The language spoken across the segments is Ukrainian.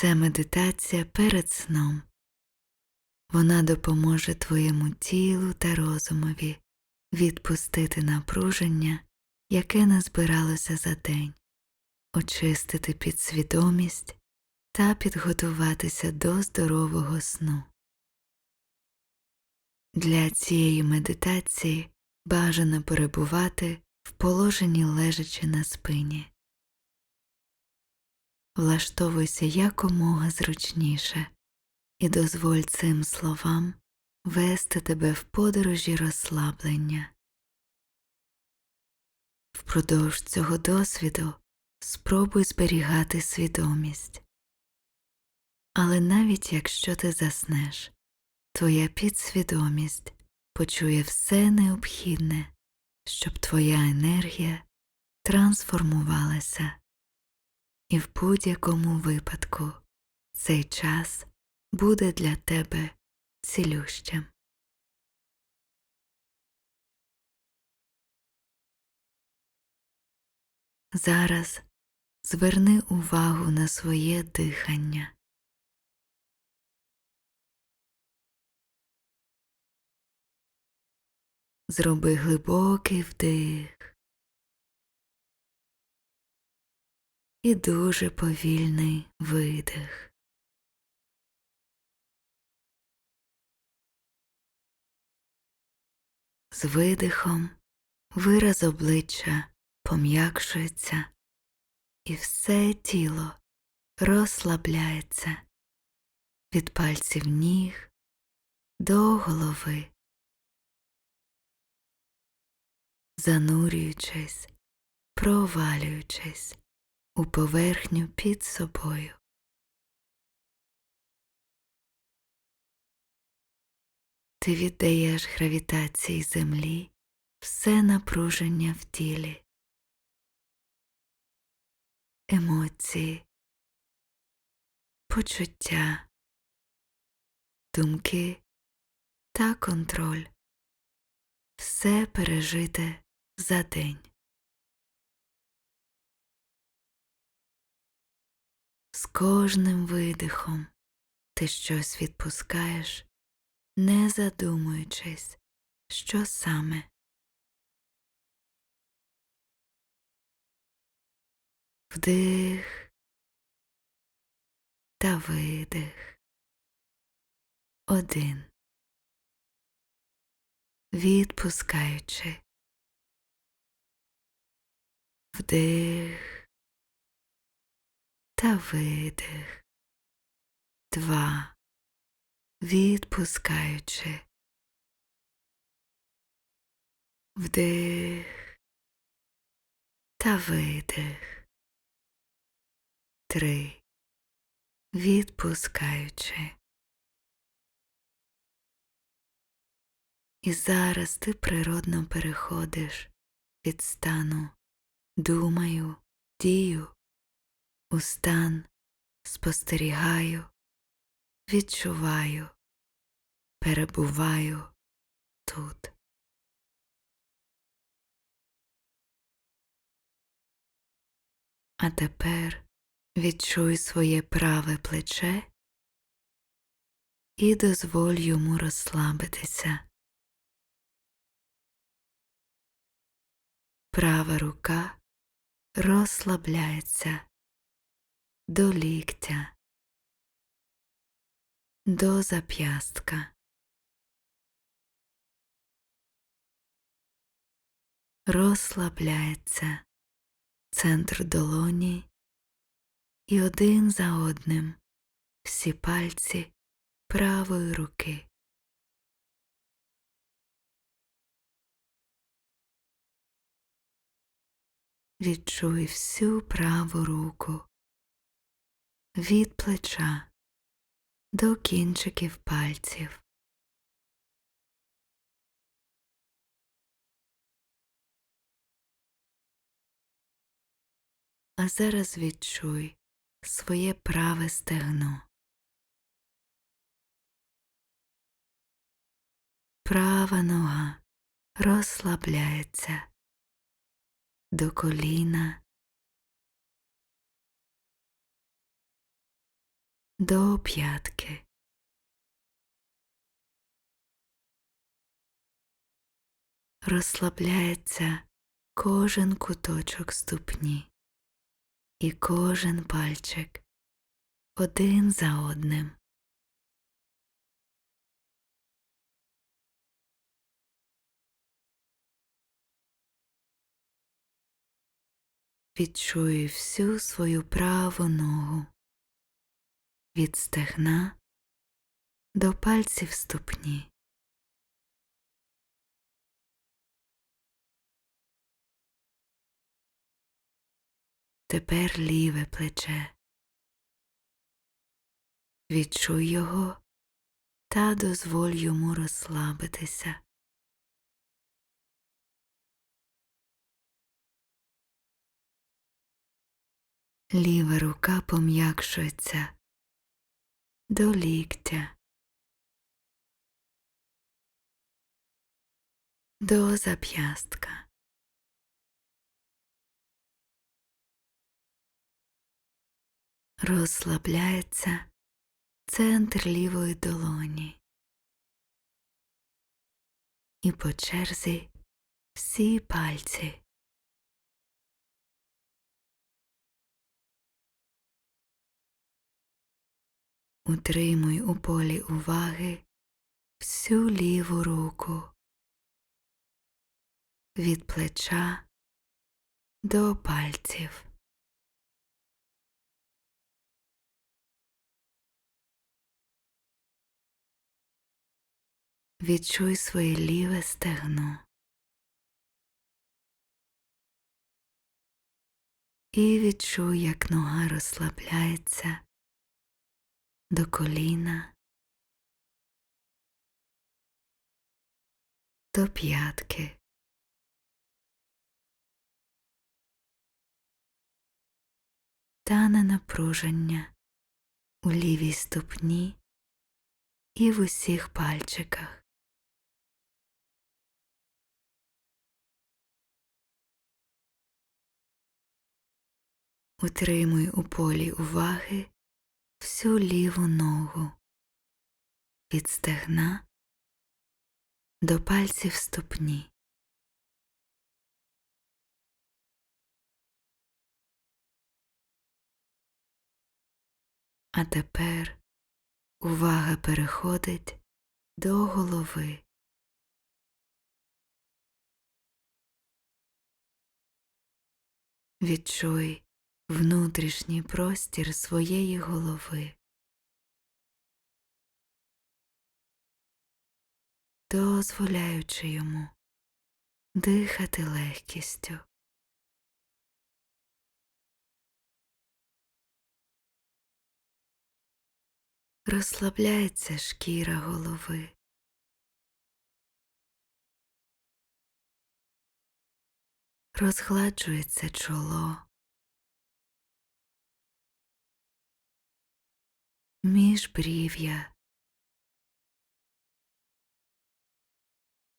Це медитація перед сном. Вона допоможе твоєму тілу та розумові відпустити напруження, яке назбиралося за день, очистити підсвідомість та підготуватися до здорового сну. Для цієї медитації бажано перебувати в положенні лежачи на спині. Влаштовуйся якомога зручніше і дозволь цим словам вести тебе в подорожі розслаблення. Впродовж цього досвіду спробуй зберігати свідомість. Але навіть якщо ти заснеш, твоя підсвідомість почує все необхідне, щоб твоя енергія трансформувалася, і в будь-якому випадку цей час буде для тебе цілющим. Зараз зверни увагу на своє дихання. Зроби глибокий вдих і дуже повільний видих. З видихом вираз обличчя пом'якшується і все тіло розслабляється від пальців ніг до голови. занурюючись, провалюючись у поверхню під собою. Ти віддаєш гравітації землі все напруження в тілі, емоції, почуття, думки та контроль. Все пережите за день. З кожним видихом ти щось відпускаєш, не задумуючись, що саме. Вдих та видих. Один. Відпускаючи. Вдих та видих. Два. Відпускаючи. Вдих та видих. Три. Відпускаючи. І зараз ти природно переходиш від стану думаю, дію, у стан спостерігаю, відчуваю, перебуваю тут. А тепер відчуй своє праве плече і дозволь йому розслабитися. Права рука розслабляється до ліктя, до зап'ястка. Розслабляється центр долоні і один за одним всі пальці правої руки. Відчуй всю праву руку від плеча до кінчиків пальців. А зараз відчуй своє праве стегно. Права нога розслабляється до коліна до п'ятки. Розслабляється кожен куточок ступні і кожен пальчик один за одним. Відчуй всю свою праву ногу від стегна до пальців ступні. Тепер ліве плече. Відчуй його та дозволь йому розслабитися. Ліва рука пом'якшується до ліктя, до зап'ястка. Розслабляється центр лівої долоні. І по черзі всі пальці. Утримуй у полі уваги всю ліву руку. Від плеча до пальців. Відчуй своє ліве стегно. І відчуй, як нога розслабляється до коліна, до п'ятки. Тане напруження у лівій ступні і в усіх пальчиках. Утримуй у полі уваги всю ліву ногу від стегна до пальців ступні. А тепер увага переходить до голови. Відчуй внутрішній простір своєї голови. дозволяючи йому дихати легкістю. Розслабляється шкіра голови. Розгладжується чоло. Міжбрів'я,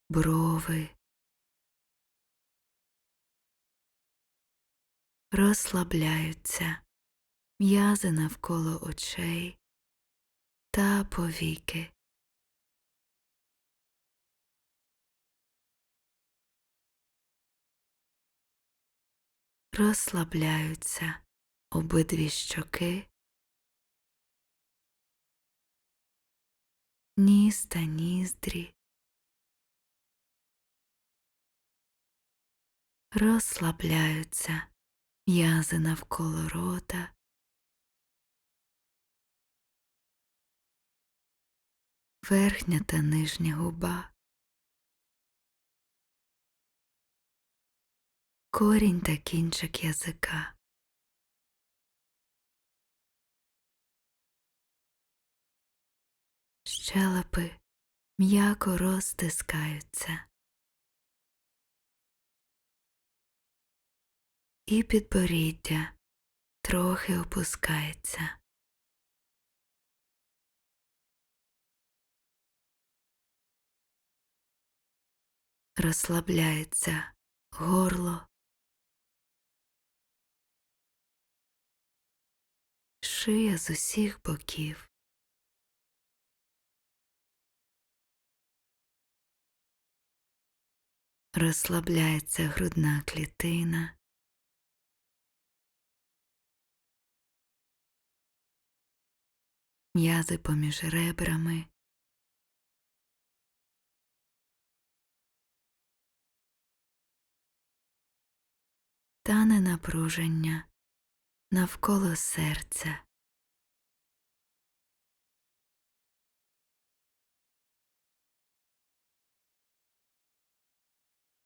брови, розслабляються. М'язи навколо очей та повіки. Розслабляються обидві щоки, ніс та ніздрі. Розслабляються м'язи навколо рота. Верхня та нижня губа. Корінь та кінчик язика. Щелепи м'яко розтискаються. І підборіддя трохи опускається. Розслабляється горло, шия з усіх боків. Розслабляється грудна клітина. М'язи поміж ребрами. Тане напруження навколо серця.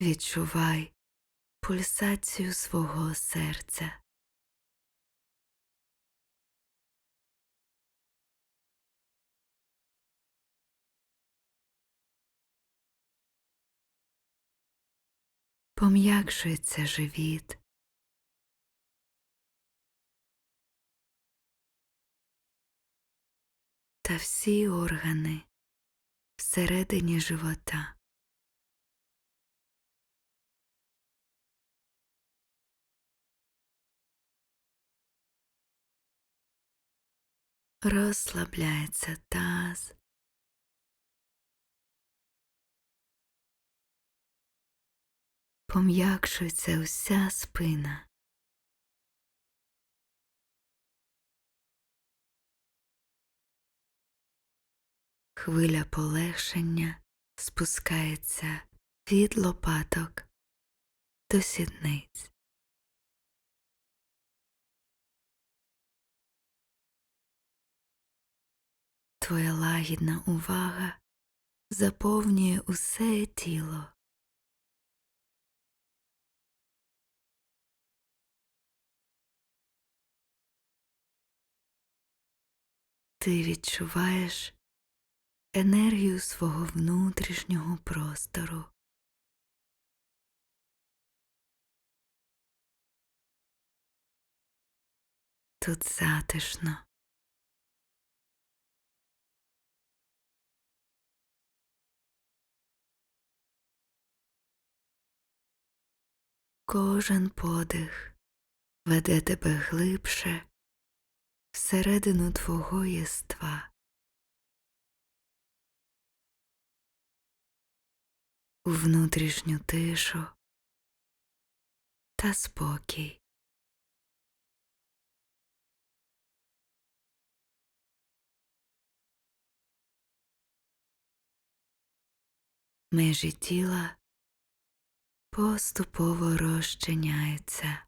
Відчувай пульсацію свого серця. Пом'якшується живіт. Та всі органи всередині живота. Розслабляється таз. Пом'якшується уся спина. Хвиля полегшення спускається від лопаток до сідниць. Твоя лагідна увага заповнює усе тіло. Ти відчуваєш енергію свого внутрішнього простору. Тут затишно. Кожен подих веде тебе глибше всередину твого єства. У внутрішню тишу та спокій. Межі тіла поступово розчиняються.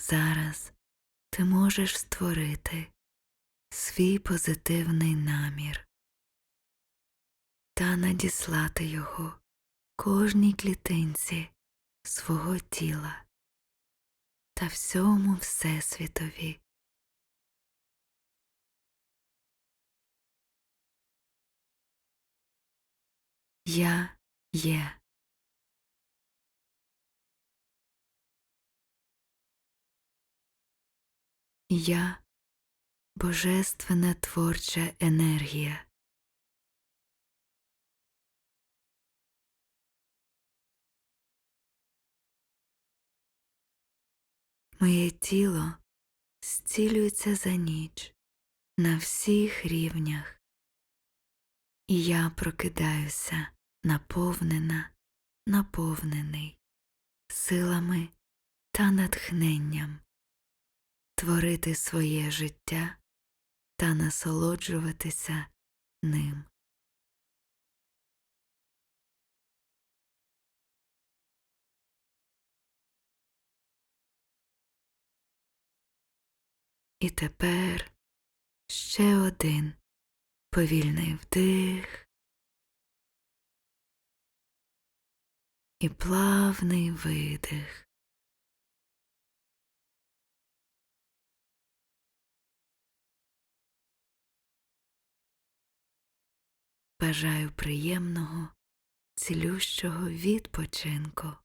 Зараз ти можеш створити свій позитивний намір та надіслати його кожній клітинці свого тіла та всьому Всесвітові. Я є. Я божественна творча енергія. Моє тіло зцілюється за ніч на всіх рівнях, і я прокидаюся наповнена, наповнений силами та натхненням творити своє життя та насолоджуватися ним. І тепер ще один повільний вдих і плавний видих. Бажаю приємного, цілющого відпочинку.